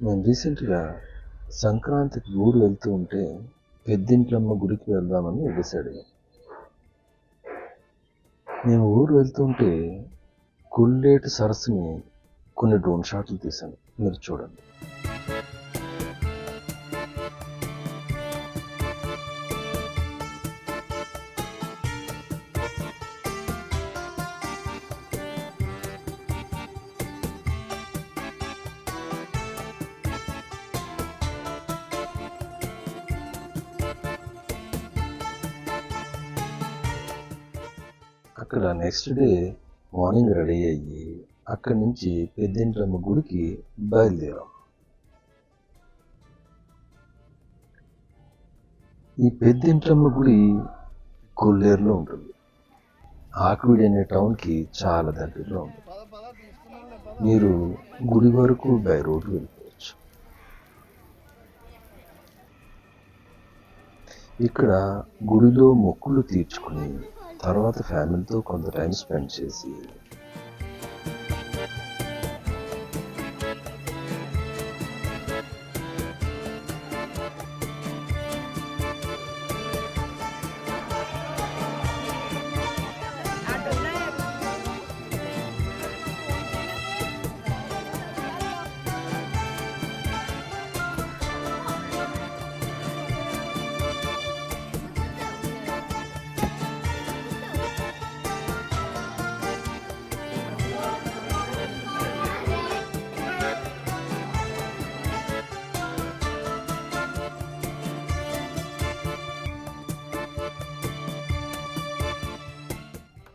నేను రీసెంట్గా సంక్రాంతికి ఊరు వెళ్తూ ఉంటే పెద్దింట్లమ్మ గుడికి వెళ్దామని డిసైడ్ మేము నేను ఊరు వెళ్తుంటే కుల్లేటి సరస్సుని కొన్ని డ్రోన్ షాట్లు తీశాను. మీరు చూడండి. అక్కడ నెక్స్ట్ డే మార్నింగ్ రెడీ అయ్యి అక్కడి నుంచి పెద్దింట్లమ్మ గుడికి బయలుదేరాం. ఈ పెద్దింట్లమ్మ గుడి కొల్లేరులో ఉంటుంది. ఆకువిడి అనే టౌన్కి చాలా దగ్గరలో ఉంది మీరు గుడి వరకు బై రోడ్డు వెళ్ళిపోవచ్చు. ఇక్కడ గుడిలో మొక్కులు తీర్చుకుని తర్వాత ఫ్యామిలీతో కొంత టైం స్పెండ్ చేసి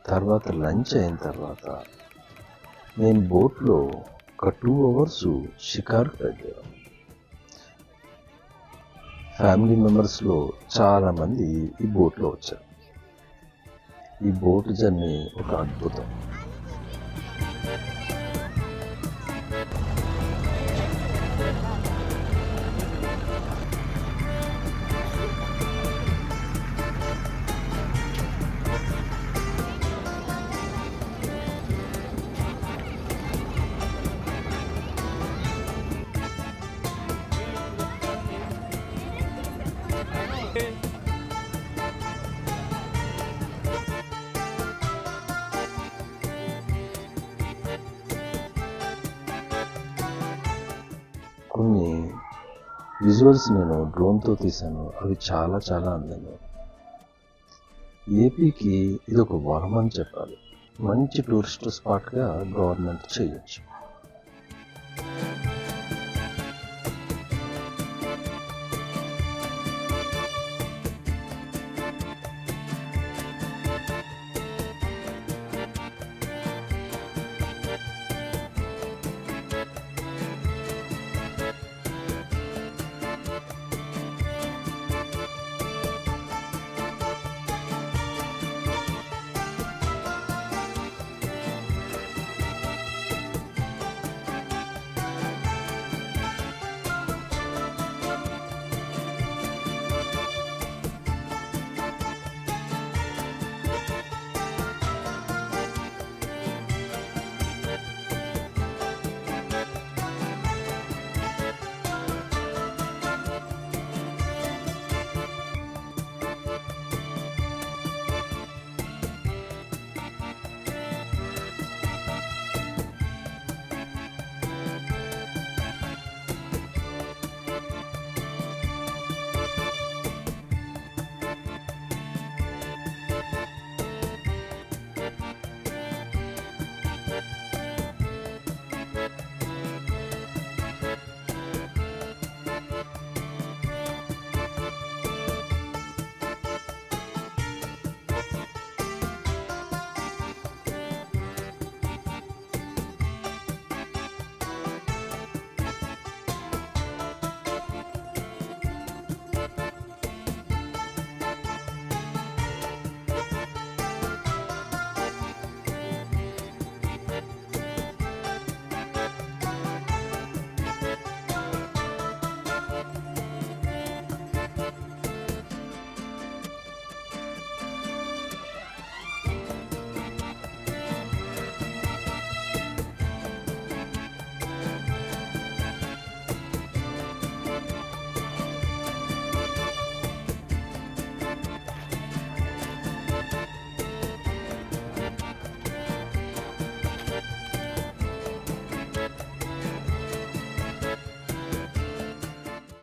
తర్వాత లంచ్ అయిన తర్వాత మేము బోట్లో ఒక టూ అవర్స్ షికారు వెళ్ళాం ఫ్యామిలీ మెంబర్స్లో చాలామంది ఈ బోట్లో వచ్చారు. ఈ బోట్ జర్నీ ఒక అద్భుతం. కొన్ని విజువల్స్ నేను డ్రోన్తో తీశాను. అవి చాలా చాలా అందంగా ఏపీకి ఇది ఒక వరం అని చెప్పాలి. మంచి టూరిస్ట్ స్పాట్గా గవర్నమెంట్ చేయొచ్చు.